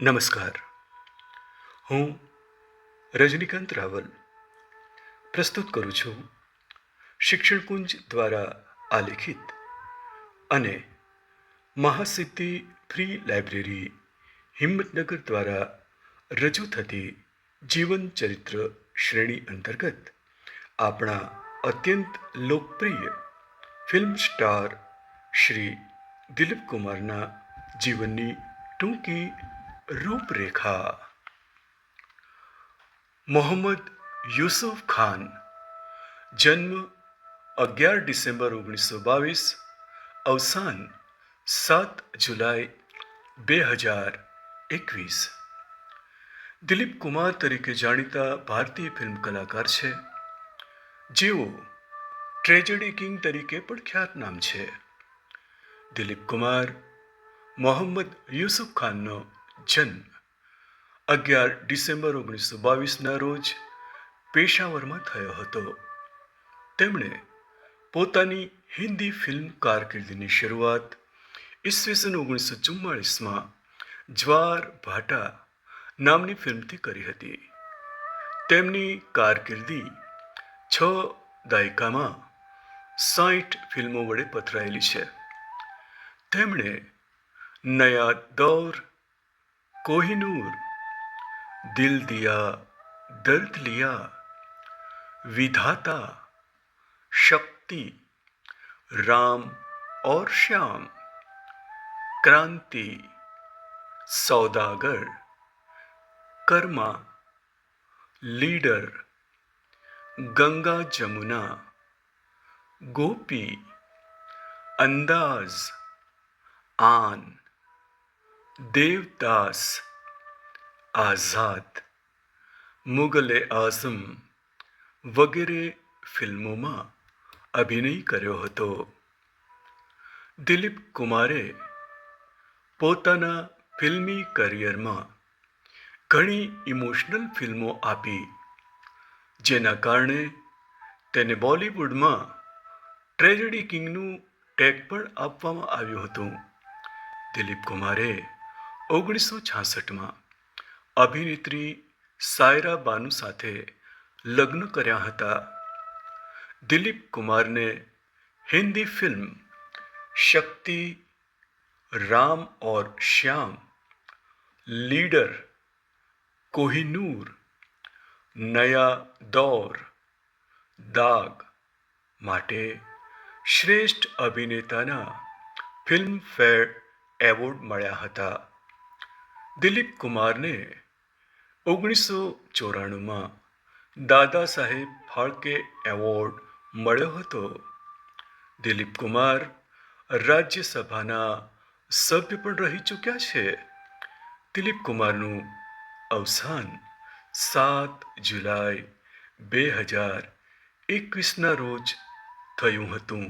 નમસ્કાર. હું રજનીકાંત રાવલ પ્રસ્તુત કરું છું શિક્ષણકુંજ દ્વારા આલેખિત અને મહાસિદ્ધિ ફ્રી લાઇબ્રેરી હિંમતનગર દ્વારા રજૂ થતી જીવન ચરિત્ર શ્રેણી અંતર્ગત આપણા અત્યંત લોકપ્રિય ફિલ્મ સ્ટાર શ્રી દિલીપ કુમારના જીવનની ટૂંકી રૂપરેખા. મોહમ્મદ યુસુફ ખાન, જન્મ અગિયાર ડિસેમ્બર ઓગણીસો બાવીસ, અવસાન સાત જુલાઈ બે હજાર એકવીસ. દિલીપ કુમાર તરીકે જાણીતા ભારતીય ફિલ્મ કલાકાર છે. જેઓ ટ્રેજેડી કિંગ તરીકે પણ ખ્યાતનામ છે. દિલીપ કુમાર, મોહમ્મદ યુસુફ ખાનનો જન્મ. અગિયાર ડિસેમ્બર ઓગણીસો બાવીસના રોજ પેશાવરમાં થયો હતો. તેમણે પોતાની હિન્દી ફિલ્મ કારકિર્દીની શરૂઆત ઈસવીસન ઓગણીસો ચુમ્માળીસમાં જ્વાર ભાટા નામની ફિલ્મથી કરી હતી. તેમની કારકિર્દી છ દાયકામાં સાઠ ફિલ્મો વડે પથરાયેલી છે. તેમણે નયા દૌર कोहिनूर। दिल दिया, दर्द लिया, विधाता, शक्ति, राम और श्याम, क्रांति, सौदागर, कर्मा, लीडर, गंगा जमुना, गोपी, अंदाज, आन। દેવદાસ આઝાદ મુગલે આઝમ વગેરે ફિલ્મોમાં અભિનય કર્યો હતો દિલીપ કુમારે પોતાના ફિલ્મી કરિયરમાં ઘણી ઇમોશનલ ફિલ્મો આપી જેના કારણે તેને બોલિવૂડમાં ટ્રેજડી કિંગનું ટેગ પણ આપવામાં આવ્યું હતું દિલીપ કુમારે ઓગણીસો છાસઠમાં અભિનેત્રી સાયરા બાનુ સાથે લગ્ન કર્યા હતા. દિલીપ કુમારને હિન્દી ફિલ્મ શક્તિ, રામ ઓર શ્યામ, લીડર, કોહિનૂર, નયા દૌર દાગ માટે શ્રેષ્ઠ અભિનેતાના ફિલ્મફેર એવોર્ડ મળ્યા હતા. દિલીપ કુમારને ઓગણીસો ચોરાણુંમાં દાદા સાહેબ ફાળકે એવોર્ડ મળ્યો હતો. દિલીપ કુમાર રાજ્યસભાના સભ્ય પણ રહી ચૂક્યા છે. દિલીપ કુમારનું અવસાન સાત જુલાઈ બે હજાર એકવીસના રોજ થયું હતું.